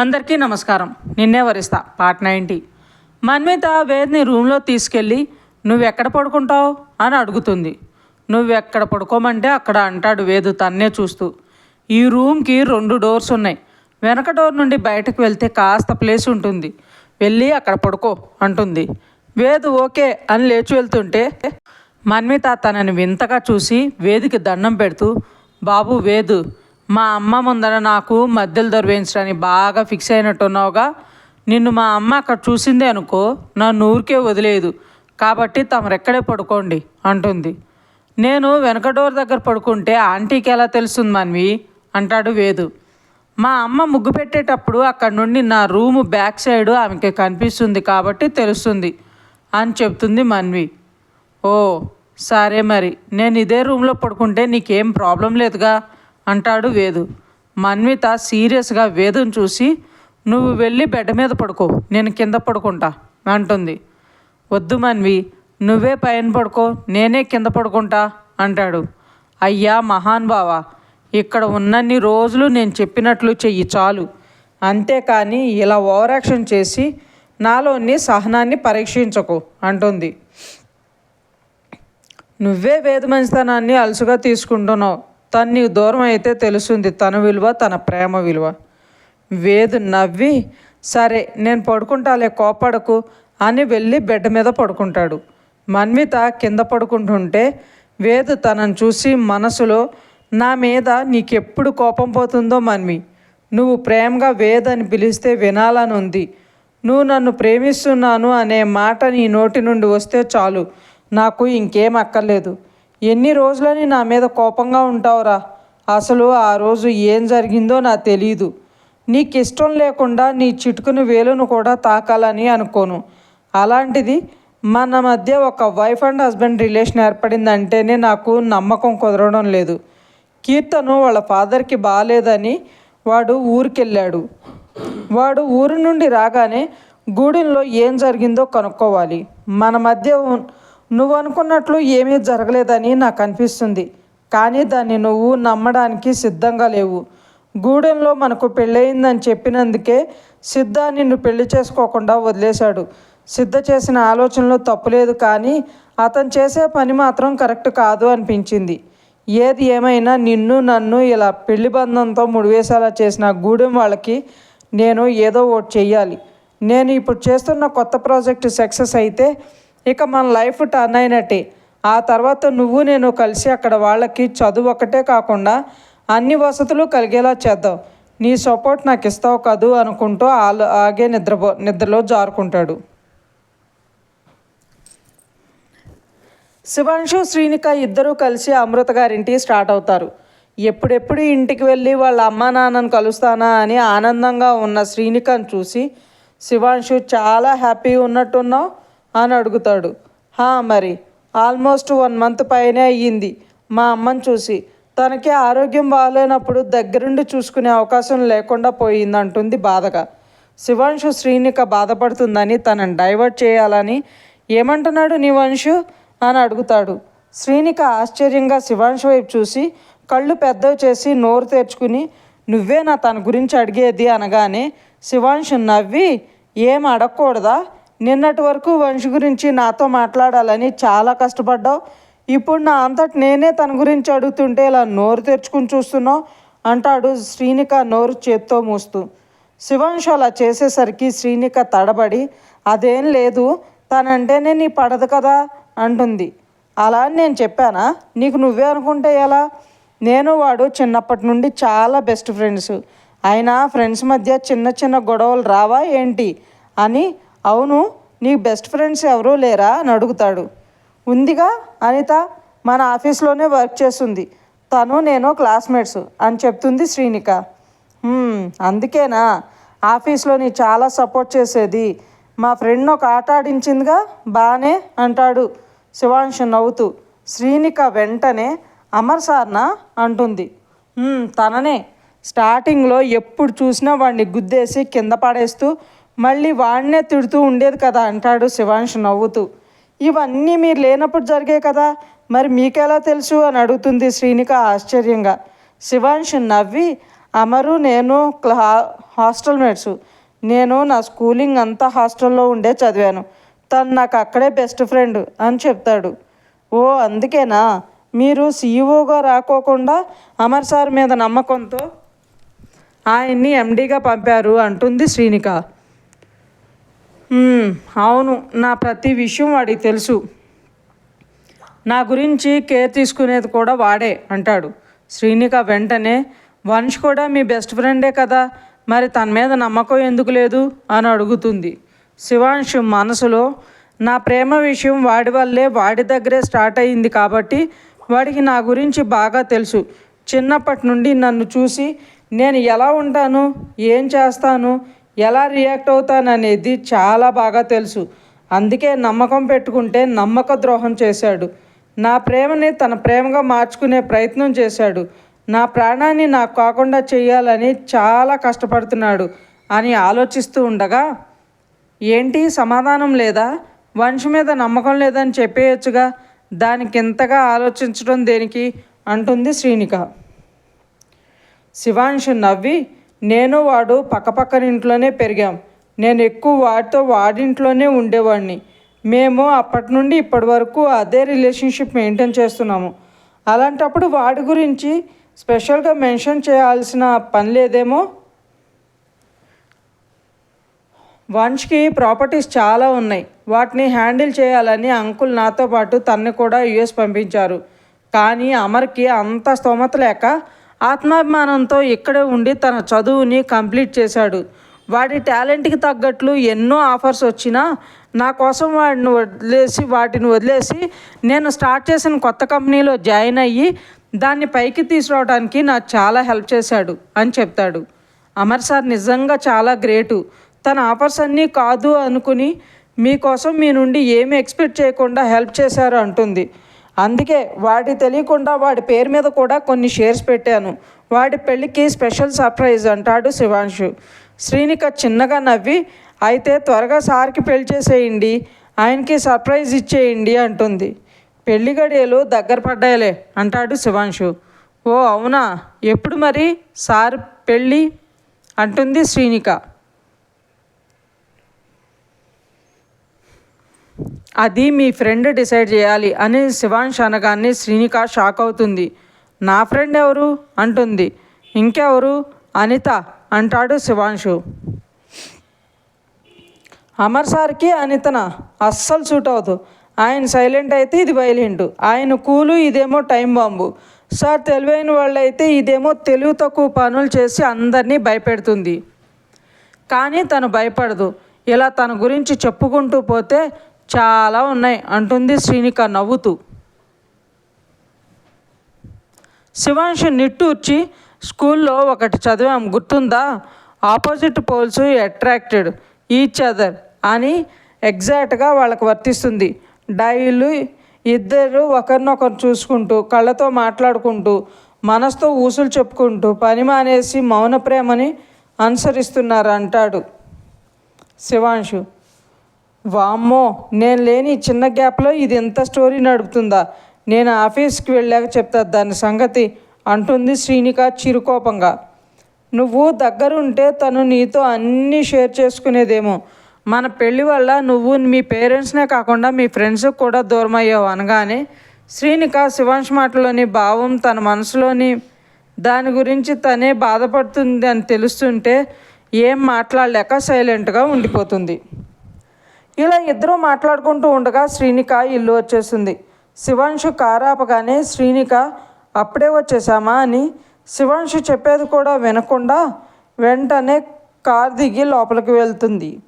అందరికీ నమస్కారం. నిన్నే వరిస్తా. Part ninety. మన్మిత వేద్ని రూమ్లో తీసుకెళ్ళి నువ్వెక్కడ పడుకుంటావు? అని అడుగుతుంది. నువ్వెక్కడ పడుకోమంటే అక్కడ అంటాడు వేదు తన్నే చూస్తూ. ఈ రూమ్కి రెండు డోర్స్ ఉన్నాయి. వెనక డోర్ నుండి బయటకు వెళ్తే కాస్త ప్లేస్ ఉంటుంది. వెళ్ళి అక్కడ పడుకో అంటుంది. వేదు ఓకే అని లేచి వెళ్తుంటే మన్మిత తనని వింతగా చూసి వేదికి దండం పెడుతూ బాబు వేదు మా అమ్మ ముందర నాకు మద్దెలు దొరివేయించడానికి బాగా ఫిక్స్ అయినట్టున్నావుగా. నిన్ను మా అమ్మ అక్కడ చూసిందే అనుకో నన్ను ఊరికే వదిలేదు. కాబట్టి తమరెక్కడే పడుకోండి అంటుంది. నేను వెనక డోర్ దగ్గర పడుకుంటే ఆంటీకి ఎలా తెలుస్తుంది మన్వి? అంటాడు వేదు. మా అమ్మ ముగ్గు పెట్టేటప్పుడు అక్కడ నుండి నా రూము బ్యాక్ సైడ్ ఆమెకి కనిపిస్తుంది కాబట్టి తెలుస్తుంది అని చెప్తుంది మన్వి. ఓ సరే మరి. నేను ఇదే రూమ్లో పడుకుంటే నీకేం ప్రాబ్లం లేదుగా? అంటాడు వేదు. మన్విత సీరియస్గా వేదును చూసి నువ్వు వెళ్ళి బెడ్ మీద పడుకో నేను కింద పడుకుంటా అంటుంది. వద్దు మన్వి నువ్వే పైన పడుకో నేనే కింద పడుకుంటా అంటాడు. అయ్యా మహాన్ బావా ఇక్కడ ఉన్నన్ని రోజులు నేను చెప్పినట్లు చెయ్యి చాలు. అంతేకాని ఇలా ఓవరాక్షన్ చేసి నాలోని సహనాన్ని పరీక్షించకు అంటుంది. నువ్వే వేద మంచితనాన్ని అలసుగా తీసుకుంటున్నావు తను నీకు దూరం అయితే తెలుస్తుంది తన విలువ తన ప్రేమ విలువ. వేదు నవ్వి సరే నేను పడుకుంటాలే కోపడకు అని వెళ్ళి బెడ్ మీద పడుకుంటాడు. మన్విత కింద పడుకుంటుంటే వేదు తనను చూసి మనసులో నా మీద నీకెప్పుడు కోపం పోతుందో మన్వి నువ్వు ప్రేమగా వేదని అని పిలిస్తే వినాలని ఉంది. నువ్వు నన్ను ప్రేమిస్తున్నాను అనే మాట నీ నోటి నుండి వస్తే చాలు నాకు ఇంకేం అక్కర్లేదు. ఎన్ని రోజులని నా మీద కోపంగా ఉంటావురా? అసలు ఆ రోజు ఏం జరిగిందో నాకు తెలియదు నీకు ఇష్టం లేకుండా నీ చిటుకుని వేలును కూడా తాకాలని అనుకోను. అలాంటిది మన మధ్య ఒక వైఫ్ అండ్ హస్బెండ్ రిలేషన్ ఏర్పడిందంటేనే నాకు నమ్మకం కుదరడం లేదు. కీర్తను వాళ్ళ ఫాదర్కి బాగాలేదని వాడు ఊరికెళ్ళాడు. వాడు ఊరి నుండి రాగానే గూడెంలో ఏం జరిగిందో కనుక్కోవాలి. మన మధ్య నువ్వు అనుకున్నట్లు ఏమీ జరగలేదని నాకు అనిపిస్తుంది. కానీ దాన్ని నువ్వు నమ్మడానికి సిద్ధంగా లేవు. గూడెంలో మనకు పెళ్ళయిందని చెప్పినందుకే సిద్ధ నిన్ను పెళ్ళి చేసుకోకుండా వదిలేశాడు. సిద్ధ చేసిన ఆలోచనలో తప్పులేదు కానీ అతను చేసే పని మాత్రం కరెక్ట్ కాదు అనిపించింది. ఏది ఏమైనా నిన్ను నన్ను ఇలా పెళ్ళి బంధంతో ముడివేసేలా చేసిన గూడెం వాళ్ళకి నేను ఏదో ఒకటి చెయ్యాలి. నేను ఇప్పుడు చేస్తున్న కొత్త ప్రాజెక్ట్ సక్సెస్ అయితే ఇక మన లైఫ్ టర్న్ అయినట్టే. ఆ తర్వాత నువ్వు నేను కలిసి అక్కడ వాళ్ళకి చదువు ఒకటే కాకుండా అన్ని వసతులు కలిగేలా చేద్దాం. నీ సపోర్ట్ నాకు ఇస్తావు కదూ అనుకుంటూ ఆలు ఆగే నిద్రపో నిద్రలో జారుకుంటాడు. శివాంశు శ్రీనిక ఇద్దరూ కలిసి అమృత గారింటి స్టార్ట్ అవుతారు. ఎప్పుడెప్పుడు ఇంటికి వెళ్ళి వాళ్ళ అమ్మా నాన్నను కలుస్తానా అని ఆనందంగా ఉన్న శ్రీనికను చూసి శివాంశు చాలా హ్యాపీగా ఉన్నట్టున్నావు. అని అడుగుతాడు. హా మరి ఆల్మోస్ట్ వన్ మంత్ పైనే అయ్యింది. మా అమ్మని చూసి తనకి ఆరోగ్యం బాగాలేనప్పుడు దగ్గరుండి చూసుకునే అవకాశం లేకుండా పోయిందంటుంది బాధగా శివాంశు శ్రీనిక బాధపడుతుందని తనని డైవర్ట్ చేయాలని ఏమంటున్నాడు నీ వంశు అని అడుగుతాడు. శ్రీనిక ఆశ్చర్యంగా శివాంశు వైపు చూసి కళ్ళు పెద్దవి చేసి నోరు తెరుచుకుని నువ్వే నా తన గురించి అడిగేది అనగానే శివాంశు నవ్వి ఏం అడగకూడదా? నిన్నటి వరకు వంశీ గురించి నాతో మాట్లాడాలని చాలా కష్టపడ్డావు. ఇప్పుడు నా అంతటి నేనే తన గురించి అడుగుతుంటే ఇలా నోరు తెరుచుకుని చూస్తున్నావు అంటాడు శ్రీనిక నోరు చేత్తో మూస్తూ. శివాంశు అలా చేసేసరికి శ్రీనిక తడబడి అదేం లేదు తనంటేనే నీ పడదు కదా అంటుంది. అలా అని నేను చెప్పానా? నీకు నువ్వే అనుకుంటే ఎలా? నేను వాడు చిన్నప్పటి నుండి చాలా బెస్ట్ ఫ్రెండ్స్. అయినా ఫ్రెండ్స్ మధ్య చిన్న చిన్న గొడవలు రావా ఏంటి? అని అవును నీ బెస్ట్ ఫ్రెండ్స్ ఎవరూ లేరా? అని అడుగుతాడు. ఉందిగా అనిత మన ఆఫీస్లోనే వర్క్ చేస్తుంది. తను నేను క్లాస్మేట్స్ అని చెప్తుంది శ్రీనిక. అందుకేనా? ఆఫీస్లో నీ చాలా సపోర్ట్ చేసేది. మా ఫ్రెండ్ ఒక ఆట ఆడించిందిగా బానే అంటాడు. శివాంశు నవ్వుతూ శ్రీనిక వెంటనే అమర్ సార్నా? అంటుంది. తననే. స్టార్టింగ్లో ఎప్పుడు చూసినా వాడిని గుద్దేసి కింద పడేస్తూ మళ్ళీ వాడినే తిడుతూ ఉండేది కదా అంటాడు శివాంష్ నవ్వుతూ. ఇవన్నీ మీరు లేనప్పుడు జరిగే కదా మరి మీకెలా తెలుసు అని అడుగుతుంది శ్రీనిక ఆశ్చర్యంగా. శివాంష్ నవ్వి అమరు నేను క్లా హాస్టల్ మేట్స్. నేను నా స్కూలింగ్ అంతా హాస్టల్లో ఉండే చదివాను. తను నాకు అక్కడే బెస్ట్ ఫ్రెండ్ అని చెప్తాడు. ఓ అందుకేనా? మీరు సీఈఓగా రాకోకుండా అమర్ సార్ మీద నమ్మకంతో ఆయన్ని ఎండీగా పంపారు అంటుంది శ్రీనిక. అవును నా ప్రతి విషయం వాడికి తెలుసు. నా గురించి కేర్ తీసుకునేది కూడా వాడే అంటాడు. శ్రీనిక వెంటనే వంశ్ కూడా మీ బెస్ట్ ఫ్రెండే కదా మరి తన మీద నమ్మకం ఎందుకు లేదు? అని అడుగుతుంది. శివాంశ్ మనసులో నా ప్రేమ విషయం వాడి వల్లే వాడి దగ్గరే స్టార్ట్ అయ్యింది కాబట్టి వాడికి నా గురించి బాగా తెలుసు. చిన్నప్పటి నుండి నన్ను చూసి నేను ఎలా ఉంటాను ఏం చేస్తాను ఎలా రియాక్ట్ అవుతాననేది చాలా బాగా తెలుసు. అందుకే నమ్మకం పెట్టుకుంటే నమ్మక ద్రోహం చేశాడు. నా ప్రేమని తన ప్రేమగా మార్చుకునే ప్రయత్నం చేశాడు. నా ప్రాణాన్ని నాకు కాకుండా చేయాలని చాలా కష్టపడుతున్నాడు అని ఆలోచిస్తూ ఉండగా ఏంటి సమాధానం లేదా? వంశ మీద నమ్మకం లేదని చెప్పేయచ్చుగా? దానికి ఇంతగా ఆలోచించడం దేనికి? అంటుంది శ్రీనిక. శివాంశు నవ్వి నేను వాడు పక్కపక్కన ఇంట్లోనే పెరిగాం. నేను ఎక్కువ వాడితో వాడింట్లోనే ఉండేవాడిని. మేము అప్పటి నుండి ఇప్పటి వరకు అదే రిలేషన్షిప్ మెయింటైన్ చేస్తున్నాము. అలాంటప్పుడు వాడి గురించి స్పెషల్గా మెన్షన్ చేయాల్సిన పని లేదేమో? వంశ్కి ప్రాపర్టీస్ చాలా ఉన్నాయి. వాటిని హ్యాండిల్ చేయాలని అంకుల్ నాతో పాటు తన్ని కూడా యుఎస్ పంపించారు. కానీ అమర్కి అంత స్తోమత లేక ఆత్మాభిమానంతో ఇక్కడే ఉండి తన చదువుని కంప్లీట్ చేశాడు. వాడి టాలెంట్కి తగ్గట్లు ఎన్నో ఆఫర్స్ వచ్చినా నా కోసం వాడిని వదిలేసి వాటిని వదిలేసి నేను స్టార్ట్ చేసిన కొత్త కంపెనీలో జాయిన్ అయ్యి దాన్ని పైకి తీసుకురావడానికి నాకు చాలా హెల్ప్ చేశాడు అని చెప్తాడు. అమర్ సార్ నిజంగా చాలా గ్రేటు. తన ఆఫర్స్ అన్నీ కాదు అనుకుని మీకోసం మీ నుండి ఏమి ఎక్స్పెక్ట్ చేయకుండా హెల్ప్ చేశారు అంటుంది. అందుకే వాడి తెలియకుండా వాడి పేరు మీద కూడా కొన్ని షేర్స్ పెట్టాను. వాడి పెళ్ళికి స్పెషల్ సర్ప్రైజ్ అంటాడు శివాంశు. శ్రీనిక చిన్నగా నవ్వి అయితే త్వరగా సార్కి పెళ్ళి చేసేయండి. ఆయనకి సర్ప్రైజ్ ఇచ్చేయండి అంటుంది. పెళ్ళి గడియలు దగ్గర పడ్డాయిలే అంటాడు శివాంశు. ఓ అవునా? ఎప్పుడు మరి సార్ పెళ్ళి? అంటుంది శ్రీనిక. అది మీ ఫ్రెండ్ డిసైడ్ చేయాలి అని శివాంష్ అనగానే శ్రీనిక షాక్ అవుతుంది. నా ఫ్రెండ్ ఎవరు? అంటుంది. ఇంకెవరు? అనిత అంటాడు శివాంశు. అమర్ సార్కి అనితన అస్సలు సూట్ అవ్వదు. ఆయన సైలెంట్ అయితే ఇది వైలెంట్. ఆయన కూలు ఇదేమో టైం బాంబు. సార్ తెలివైన వాళ్ళైతే ఇదేమో తెలివి తక్కువ పనులు చేసి అందరినీ భయపెడుతుంది. కానీ తను భయపడదు. ఇలా తన గురించి చెప్పుకుంటూ పోతే చాలా ఉన్నాయి. అంటుంది శ్రీనిక నవ్వుతూ. శివాంశు నిట్టూర్చి స్కూల్లో ఒకటి చదివాం గుర్తుందా? Opposite poles attracted each other అని ఎగ్జాక్ట్గా వాళ్ళకి వర్తిస్తుంది. డైలు ఇద్దరు ఒకరినొకరు చూసుకుంటూ కళ్ళతో మాట్లాడుకుంటూ మనసుతో ఊసులు చెప్పుకుంటూ పని మానేసి మౌన ప్రేమని అనుసరిస్తున్నారు అంటాడు శివాంశు. వామ్మో నేను లేని చిన్న గ్యాప్లో ఇది ఎంత స్టోరీ నడుపుతుందా? నేను ఆఫీస్కి వెళ్ళాక చెప్తా దాని సంగతి అంటుంది శ్రీనిక చిరుకోపంగా. నువ్వు దగ్గరుంటే తను నీతో అన్నీ షేర్ చేసుకునేదేమో. మన పెళ్ళి వల్ల నువ్వు మీ పేరెంట్స్నే కాకుండా మీ ఫ్రెండ్స్కి కూడా దూరం అయ్యావు అనగానే శ్రీనిక శివాంశ్ మాటలోని భావం తన మనసులోని దాని గురించి తనే బాధపడుతుంది అని తెలుస్తుంటే ఏం మాట్లాడలేక సైలెంట్గా ఉండిపోతుంది. ఇలా ఇద్దరూ మాట్లాడుకుంటూ ఉండగా శ్రీనిక ఇల్లు వచ్చేసింది. శివాంశు కారాపగానే శ్రీనిక అప్పుడే వచ్చేసామా? అని శివాంశు చెప్పేది కూడా వినకుండా వెంటనే కార్ దిగి లోపలికి వెళ్తుంది.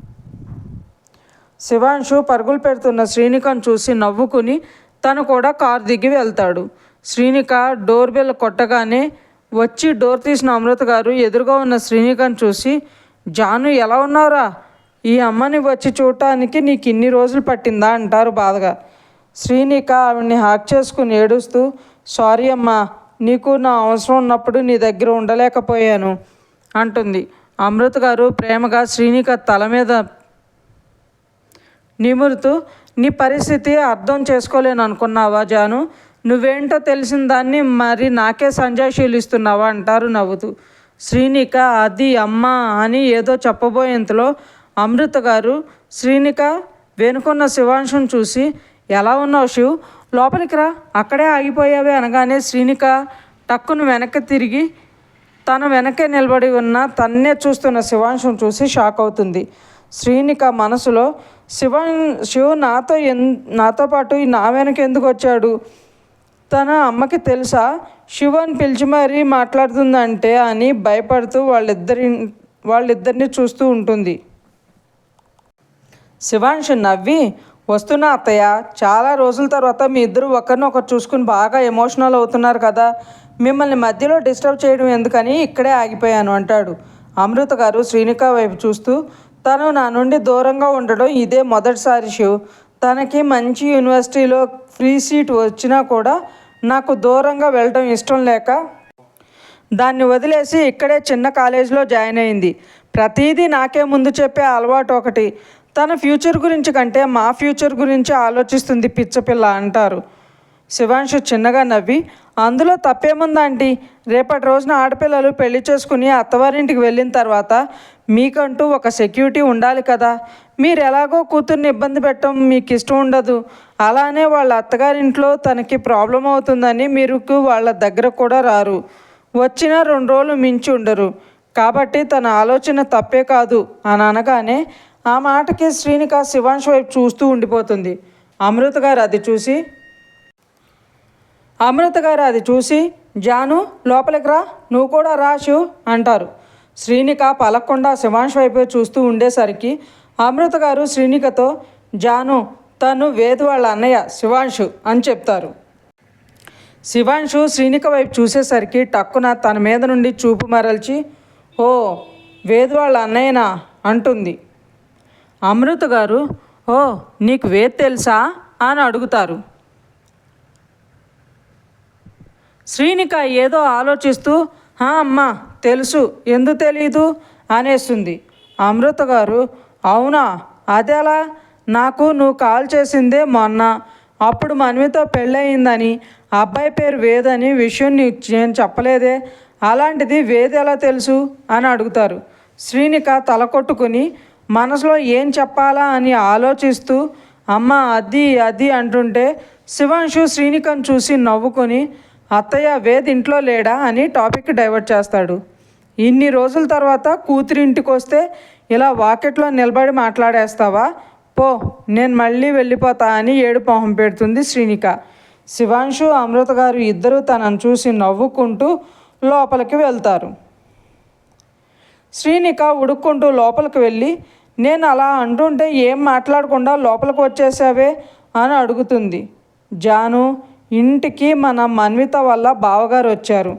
శివాంశు పరుగులు పెడుతున్న శ్రీనికను చూసి నవ్వుకుని తను కూడా కారు దిగి వెళ్తాడు. శ్రీనిక డోర్ బెల్ కొట్టగానే వచ్చి డోర్ తీసిన అమృత గారు ఎదురుగా ఉన్న శ్రీనికను చూసి జాను ఎలా ఉన్నారా ఈ అమ్మని వచ్చి చూడటానికి నీకు ఇన్ని రోజులు పట్టిందా అంటారు బాధగా. శ్రీనిక ఆవిడ్ని హ్యాక్ చేసుకుని ఏడుస్తూ సారీ అమ్మా నీకు నా అవసరం ఉన్నప్పుడు నీ దగ్గర ఉండలేకపోయాను అంటుంది. అమృత్ గారు ప్రేమగా శ్రీనిక తల మీద నిమురుతూ నీ పరిస్థితి అర్థం చేసుకోలేను అనుకున్నావా జాను? నువ్వేంటో తెలిసిన దాన్ని మరి నాకే సంజయ్ ఇస్తున్నావా? అంటారు నవ్వుతూ. శ్రీనిక అది అమ్మ అని ఏదో చెప్పబోయేంతలో అమృత గారు శ్రీనిక వెనుకున్న శివాంశుని చూసి ఎలా ఉన్నావు శివ్? లోపలికి రా. అక్కడే ఆగిపోయావే అనగానే శ్రీనిక టక్కును వెనక్కి తిరిగి తన వెనకే నిలబడి ఉన్న తన్నే చూస్తున్న శివాంశుని చూసి షాక్ అవుతుంది. శ్రీనిక మనసులో శివాన్ శివ నాతో ఎన్ నాతో పాటు నా వెనక ఎందుకు వచ్చాడు? తన అమ్మకి తెలుసా? శివని పిలిచి మరీ మాట్లాడుతుందంటే అని భయపడుతూ వాళ్ళిద్దరి వాళ్ళిద్దరిని చూస్తూ ఉంటుంది. శివాంశు నవ్వి వస్తున్నా అత్తయ్య చాలా రోజుల తర్వాత మీ ఇద్దరు ఒకరినొకరు చూసుకుని బాగా ఎమోషనల్ అవుతున్నారు కదా. మిమ్మల్ని మధ్యలో డిస్టర్బ్ చేయడం ఎందుకని ఇక్కడే ఆగిపోయాను అంటాడు. అమృత గారు శ్రీనిక వైపు చూస్తూ తను నా నుండి దూరంగా ఉండడం ఇదే మొదటిసారి శివ్. తనకి మంచి యూనివర్సిటీలో ఫ్రీ సీట్ వచ్చినా కూడా నాకు దూరంగా వెళ్ళడం ఇష్టం లేక దాన్ని వదిలేసి ఇక్కడే చిన్న కాలేజీలో జాయిన్ అయింది. ప్రతిదీ నాకే ముందు చెప్పే అలవాటు ఒకటి తన ఫ్యూచర్ గురించి కంటే మా ఫ్యూచర్ గురించి ఆలోచిస్తుంది పిచ్చపిల్ల అంటారు. శివాంశు చిన్నగా నవ్వి అందులో తప్పేముందండి రేపటి రోజున ఆడపిల్లలు పెళ్ళి చేసుకుని అత్తవారింటికి వెళ్ళిన తర్వాత మీకంటూ ఒక సెక్యూరిటీ ఉండాలి కదా. మీరు ఎలాగో కూతుర్ని ఇబ్బంది పెట్టడం మీకు ఇష్టం ఉండదు. అలానే వాళ్ళ అత్తగారింట్లో తనకి ప్రాబ్లం అవుతుందని మీరు వాళ్ళ దగ్గర కూడా రారు. వచ్చిన రెండు రోజులు మించి ఉండరు. కాబట్టి తన ఆలోచన తప్పే కాదు అని అనగానే ఆ మాటకి శ్రీనిక శివాంశ్ వైపు చూస్తూ ఉండిపోతుంది. అమృత గారు అది చూసి అమృత గారు అది చూసి జాను లోపలికి రా నువ్వు కూడా రాశు అంటారు. శ్రీనిక పలక్కుండా శివాంశ్ వైపే చూస్తూ ఉండేసరికి అమృత గారు శ్రీనికతో జాను తను వేదు వాళ్ళ అన్నయ్య శివాంశు అని చెప్తారు. శివాంశు శ్రీనిక వైపు చూసేసరికి టక్కున తన మీద నుండి చూపు మరల్చి ఓ వేదు వాళ్ళ అన్నయ్యనా అంటుంది. అమృత గారు ఓ నీకు వేద్ తెలుసా? అని అడుగుతారు. శ్రీనిక ఏదో ఆలోచిస్తూ "హా, అమ్మా తెలుసు ఎందుకు తెలీదు? అనేస్తుంది. అమృత గారు అవునా అదేలా నాకు నువ్వు కాల్ చేసిందే మొన్న. అప్పుడు మనమితో పెళ్ళయిందని అబ్బాయి పేరు వేదని విషయం నీకు నేను చెప్పలేదే. అలాంటిది వేద ఎలా తెలుసు? అని అడుగుతారు. శ్రీనిక తల కొట్టుకుని మనసులో ఏం చెప్పాలా అని ఆలోచిస్తూ అమ్మ అది అది అంటుంటే శివాంశు శ్రీనికను చూసి నవ్వుకొని అత్తయ్య వేద్ ఇంట్లో లేడా అని టాపిక్ డైవర్ట్ చేస్తాడు. ఇన్ని రోజుల తర్వాత కూతురింటికి వస్తే ఇలా వాకెట్లో నిలబడి మాట్లాడేస్తావా? పో నేను మళ్ళీ వెళ్ళిపోతా అని ఏడు మొహం పెడుతుంది శ్రీనిక. శివాంశు అమృత గారు ఇద్దరూ తనను చూసి నవ్వుకుంటూ లోపలికి వెళ్తారు. శ్రీనిక ఉడుక్కుంటూ లోపలికి వెళ్ళి నేను అలా అంటుంటే ఏం మాట్లాడకుండా లోపలికి వచ్చేసావే అని అడుగుతుంది. జాను ఇంటికి మన మన్విత వల్ల బావగారు వచ్చారు.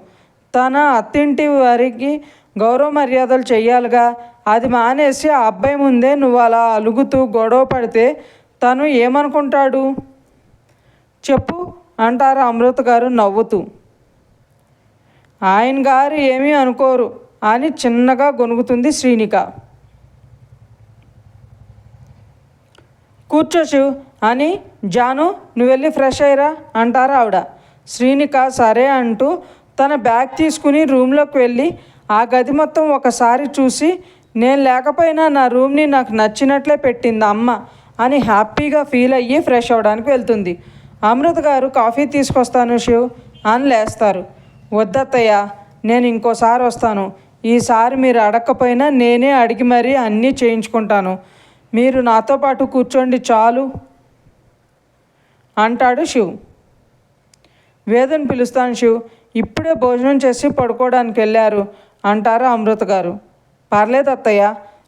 తన అత్తింటి వారికి గౌరవ మర్యాదలు చేయాలిగా అది మానేసి ఆ అబ్బాయి ముందే నువ్వు అలా అలుగుతూ గొడవ పడితే తను ఏమనుకుంటాడు? చెప్పు అంటారు అమృత గారు నవ్వుతూ. ఆయన గారు ఏమీ అనుకోరు అని చిన్నగా గొనుగుతుంది శ్రీనిక. కూర్చో శివ్ అని జాను నువ్వు వెళ్ళి ఫ్రెష్ అయ్యరా అంటారు ఆవిడ. శ్రీనిక సరే అంటూ తన బ్యాగ్ తీసుకుని రూమ్లోకి వెళ్ళి ఆ గది మొత్తం ఒకసారి చూసి నేను లేకపోయినా నా రూమ్ని నాకు నచ్చినట్లే పెట్టింది అమ్మ అని హ్యాపీగా ఫీల్ అయ్యి ఫ్రెష్ అవ్వడానికి వెళ్తుంది. అమృత గారు కాఫీ తీసుకొస్తాను శివ్ అని లేస్తారు. వద్దత్తయ్య నేను ఇంకోసారి వస్తాను. ఈసారి మీరు అడగకపోయినా నేనే అడిగి మరీ అన్నీ చేయించుకుంటాను. మీరు నాతో పాటు కూర్చోండి చాలు అంటాడు శివ్. వేదను పిలుస్తాను శివ్ ఇప్పుడే భోజనం చేసి పడుకోవడానికి వెళ్ళారు అంటారు అమృత గారు. పర్లేదు అత్తయ్య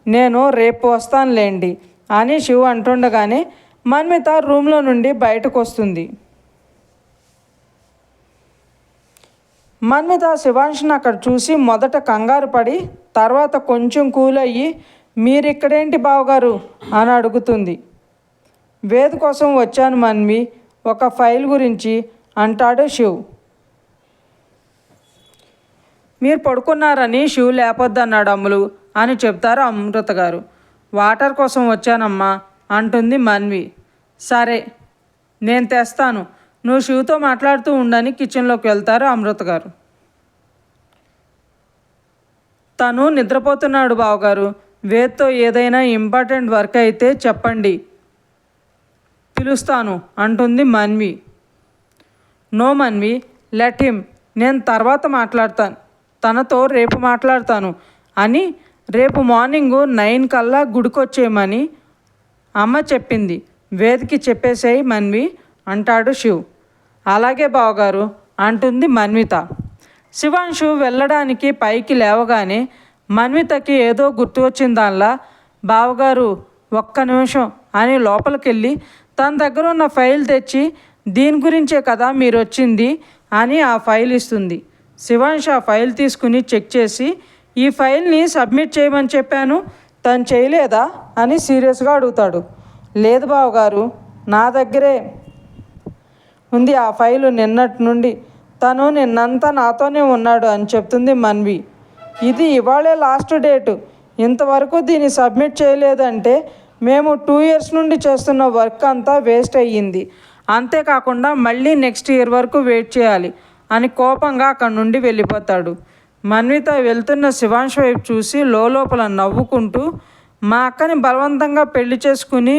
నేను రేపు వస్తానులేండి అని శివ్ అంటుండగానే మన్మిత రూమ్లో నుండి బయటకు వస్తుంది. మన్మిత శివాంశిని అక్కడ చూసి మొదట కంగారు పడి తర్వాత కొంచెం కూల్ అయ్యి మీరిక్కడేంటి బావగారు? అని అడుగుతుంది. వేద్ కోసం వచ్చాను మన్వి ఒక ఫైల్ గురించి అంటాడు శివ్. మీరు పడుకున్నారని శివ్ లేపొద్దన్నాడు అమ్ములు అని చెప్తారు అమృత గారు. వాటర్ కోసం వచ్చానమ్మా అంటుంది మన్వి. సరే నేను తెస్తాను. నువ్వు షూతో మాట్లాడుతూ ఉండని కిచెన్లోకి వెళ్తారు అమృత గారు. తను నిద్రపోతున్నాడు బావగారు. వేత్తో ఏదైనా ఇంపార్టెంట్ వర్క్ అయితే చెప్పండి. పిలుస్తాను అంటుంది Manvi. No Manvi let him నేను తర్వాత మాట్లాడతాను. తనతో రేపు మాట్లాడతాను అని రేపు మార్నింగ్ నైన్ కల్లా గుడికొచ్చేయమని అమ్మ చెప్పింది. వేదికి చెప్పేసేయి మన్వి అంటాడు శివ్. అలాగే బావగారు అంటుంది మన్విత. శివాంశు వెళ్ళడానికి పైకి లేవగానే మన్వితకి ఏదో గుర్తు వచ్చిన దానిలా బావగారు ఒక్క నిమిషం అని లోపలికెళ్ళి తన దగ్గర ఉన్న ఫైల్ తెచ్చి దీని గురించే కదా మీరు వచ్చింది అని ఆ ఫైల్ ఇస్తుంది. శివాంష్ ఆ ఫైల్ తీసుకుని చెక్ చేసి ఈ ఫైల్ని సబ్మిట్ చేయమని చెప్పాను తను చేయలేదా? అని సీరియస్గా అడుగుతాడు. లేదు బావగారు నా దగ్గరే ఉంది ఆ ఫైలు నిన్నటి నుండి తను నిన్నంతా నాతోనే ఉన్నాడు అని చెప్తుంది మన్వి. ఇది ఇవాళే లాస్ట్ డేటు ఇంతవరకు దీన్ని సబ్మిట్ చేయలేదంటే మేము టూ ఇయర్స్ నుండి చేస్తున్న వర్క్ అంతా వేస్ట్ అయ్యింది. అంతేకాకుండా మళ్ళీ నెక్స్ట్ ఇయర్ వరకు వెయిట్ చేయాలి అని కోపంగా అక్కడి నుండి వెళ్ళిపోతాడు. మన్విత వెళ్తున్న శివాంశ్ వైపు చూసి లోపల నవ్వుకుంటూ మా అక్కని బలవంతంగా పెళ్ళి చేసుకుని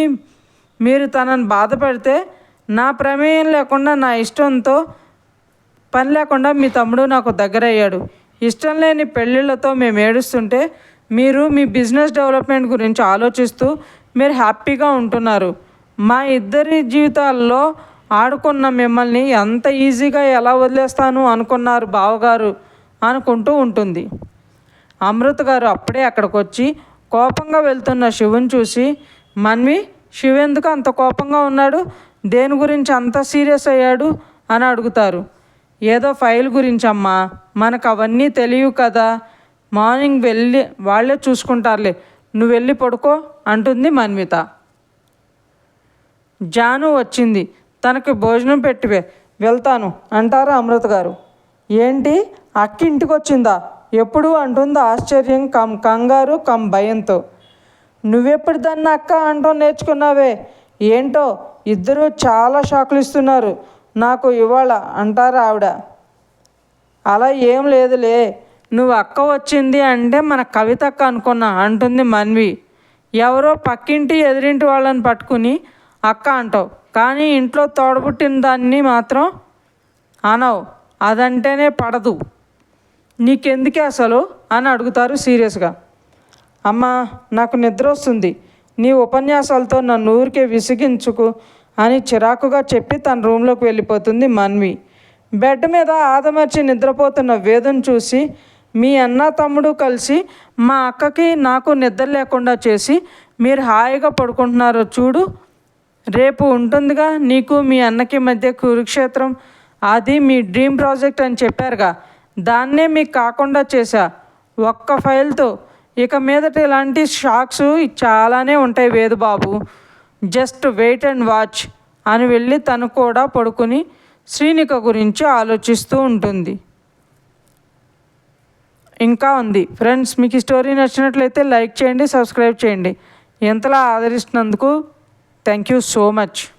మీరు తనని బాధ పెడితే నా ప్రమేయం లేకుండా నా ఇష్టంతో పని లేకుండా మీ తమ్ముడు నాకు దగ్గరయ్యాడు. ఇష్టం లేని పెళ్ళిళ్ళతో మేము ఏడుస్తుంటే మీరు మీ బిజినెస్ డెవలప్మెంట్ గురించి ఆలోచిస్తూ మీరు హ్యాపీగా ఉంటున్నారు. మా ఇద్దరి జీవితాల్లో ఆడుకున్న మిమ్మల్ని ఎంత ఈజీగా ఎలా వదిలేస్తాను అనుకున్నారు బావగారు అనుకుంటూ ఉంటుంది. అమృత గారు అప్పుడే అక్కడికి వచ్చి కోపంగా వెళ్తున్న శివుని చూసి మన్వి శివ ఎందుకు అంత కోపంగా ఉన్నాడు? దేని గురించి అంత సీరియస్ అయ్యాడు? అని అడుగుతారు. ఏదో ఫైల్ గురించి అమ్మా మనకు అవన్నీ తెలియవు కదా. మార్నింగ్ వెళ్ళి వాళ్ళే చూసుకుంటారులే. నువ్వు వెళ్ళి పడుకో అంటుంది మన్విత. జాను వచ్చింది. తనకి భోజనం పెట్టివే. వెళ్తాను అంటారు అమృత గారు. ఏంటి? అక్క ఇంటికి వచ్చిందా ఎప్పుడు? అంటుంది ఆశ్చర్యం కమ్ కంగారు కమ్ భయంతో. నువ్వెప్పుడు దాన్ని అక్క అంటూ నేర్చుకున్నావే? ఏంటో? ఇద్దరూ చాలా షాకులు ఇస్తున్నారు. నాకు ఇవాళ అంటారు ఆవిడ. అలా ఏం లేదులే నువ్వు అక్క వచ్చింది అంటే మన కవితక్క అనుకున్నా అంటుంది మన్వి. ఎవరో పక్కింటి ఎదిరింటి వాళ్ళని పట్టుకుని అక్క అంటావు. కానీ ఇంట్లో తోడబుట్టిన దాన్ని మాత్రం అనవు అదంటేనే పడదు. నీకెందుకే అసలు అని అడుగుతారు సీరియస్గా. అమ్మా నాకు నిద్ర వస్తుంది. నీ ఉపన్యాసాలతో నన్ను ఊరికే విసిగించుకు అని చిరాకుగా చెప్పి తన రూమ్లోకి వెళ్ళిపోతుంది మన్వి. బెడ్ మీద ఆదమర్చి నిద్రపోతున్న వేదను చూసి మీ అన్న తమ్ముడు కలిసి మా అక్కకి నాకు నిద్ర లేకుండా చేసి మీరు హాయిగా పడుకుంటున్నారో చూడు. రేపు ఉంటుందిగా నీకు మీ అన్నకి మధ్య కురుక్షేత్రం. అది మీ డ్రీమ్ ప్రాజెక్ట్ అని చెప్పారుగా. దాన్నే మీకు కాకుండా చేశా. ఒక్క ఫైల్తో. ఇక మీదట ఇలాంటి షాక్స్ చాలానే ఉంటాయి వేదు బాబు. జస్ట్ వెయిట్ అండ్ వాచ్ అని వెళ్ళి తను కూడా పడుకుని శ్రీనిక గురించి ఆలోచిస్తూ ఉంటుంది. ఇంకా ఉంది. ఫ్రెండ్స్ మీకు ఈ స్టోరీ నచ్చినట్లయితే లైక్ చేయండి సబ్స్క్రైబ్ చేయండి. ఎంతలా ఆదరిస్తున్నందుకు థ్యాంక్ యూ సో మచ్.